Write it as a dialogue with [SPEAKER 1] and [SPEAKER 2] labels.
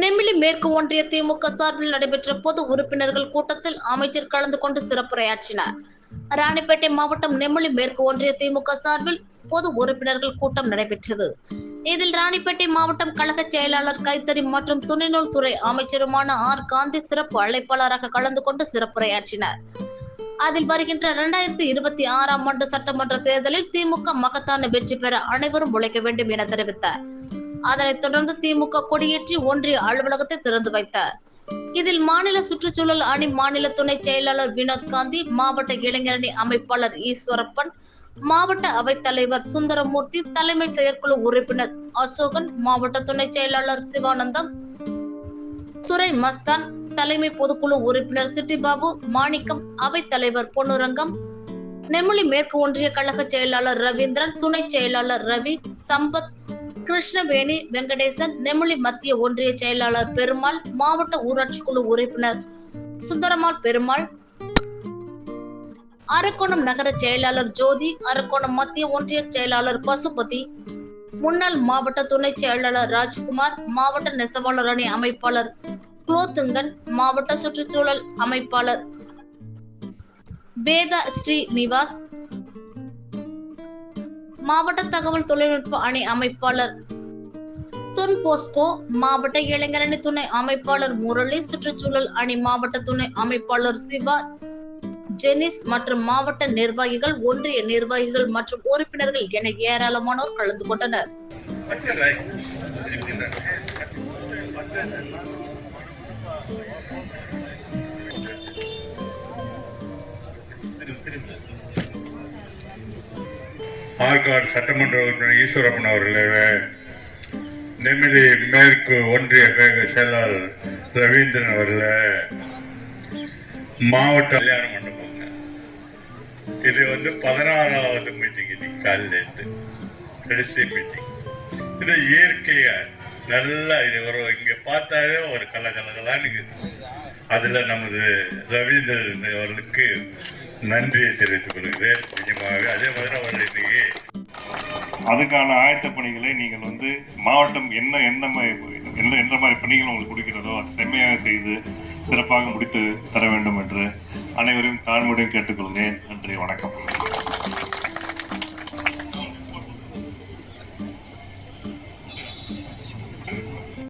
[SPEAKER 1] நெமிலி மேற்கு ஒன்றிய திமுக சார்பில் நடைபெற்ற பொது உறுப்பினர்கள் கூட்டத்தில் அமைச்சர் கலந்து கொண்டு சிறப்புரையாற்றினார். ராணிப்பேட்டை மாவட்டம் நெமிலி மேற்கு ஒன்றிய திமுக சார்பில் பொது உறுப்பினர்கள் கூட்டம் நடைபெற்றது. இதில் ராணிப்பேட்டை மாவட்டம் கழக செயலாளர் கைத்தறி மற்றும் துணைநூல் துறை அமைச்சருமான ஆர். காந்தி சிறப்பு அழைப்பாளராக கலந்து கொண்டு சிறப்புரையாற்றினார். அதில் வருகின்ற இரண்டாயிரத்தி இருபத்தி ஆறாம் ஆண்டு சட்டமன்ற தேர்தலில் திமுக மகத்தான வெற்றி பெற அனைவரும் உழைக்க வேண்டும் என தெரிவித்தார். அதனைத் தொடர்ந்து திமுக கொடியேற்றி ஒன்றிய அலுவலகத்தை திறந்து வைத்தார். இதில் மாநில சுற்றுச்சூழல் அணி மாநில துணை செயலாளர் வினோத் காந்தி மாவட்ட இளைஞரணி அமைப்பாளர் ஈஸ்வரப்பன் மாவட்ட அவைத் தலைவர் சுந்தரமூர்த்தி தலைமை செயற்குழு உறுப்பினர் அசோகன் மாவட்ட துணை செயலாளர் சிவானந்தம் துறை மஸ்தான் தலைமை பொதுக்குழு உறுப்பினர் சிட்டிபாபு மாணிக்கம் அவைத் தலைவர் பொன்னுரங்கம் நெமிலி மேற்கு ஒன்றிய கழக செயலாளர் ரவீந்திரன் துணை செயலாளர் ரவி சம்பத் கிருஷ்ணவேணி வெங்கடேசன் நெமிழி மத்திய ஒன்றிய செயலாளர் பெருமாள் மாவட்ட ஊராட்சி குழு உறுப்பினர் சுந்தரமால் பெருமாள் அரக்கோணம் நகர செயலாளர் ஜோதி அரக்கோணம் மத்திய ஒன்றிய செயலாளர் பசுபதி முன்னாள் மாவட்ட துணை செயலாளர் ராஜ்குமார் மாவட்ட நெசவாளர் அணி அமைப்பாளர் குலோத்துங்கன் மாவட்ட சுற்றுச்சூழல் அமைப்பாளர் வேதா ஸ்ரீ நிவாஸ் மாவட்ட தகவல் தொழில்நுட்ப அணி அமைப்பாளர். துன் போஸ்கோ மாவட்ட இளைஞரணி துணை அமைப்பாளர் முரளி சுற்றுச்சூழல் அணி மாவட்ட துணை அமைப்பாளர் சிவா ஜெனிஸ் மற்றும் மாவட்ட நிர்வாகிகள் ஒன்றிய நிர்வாகிகள் மற்றும் உறுப்பினர்கள் என ஏராளமானோர் கலந்து கொண்டனர்.
[SPEAKER 2] ஆற்காடு சட்டமன்ற உறுப்பினர் ஈஸ்வரப்பன் அவர்களே நெமிலி மேற்கு ஒன்றிய கழக செயலாளர் ரவீந்திரன் அவர்கள் மாவட்ட கல்யாண மண்டபங்க. இது வந்து பதினாறாவது மீட்டிங் இன்னைக்கு காலையில் இருந்து. கடைசி மீட்டிங் இது இயற்கையா நல்லா இது ஒரு இங்க பார்த்தாவே ஒரு கல கலகலான்னு இருக்குது. அதுல நமது ரவீந்திரன் அவர்களுக்கு நன்றியை தெரிவித்துக் கொள்கிறேன். நிஜமாகவே அதே மாதிரி அவர்
[SPEAKER 3] அதுக்கான ஆயத்த பணிகளை நீங்கள் வந்து மாவட்டம் என்ன எந்த மாதிரி எந்த எந்த மாதிரி பணிகள் உங்களுக்கு கொடுக்கிறதோ அது செம்மையாக செய்து சிறப்பாக முடித்து தர வேண்டும் என்று அனைவரையும் தாழ்மையுடன் கேட்டுக்கொள்கிறேன். நன்றி வணக்கம்.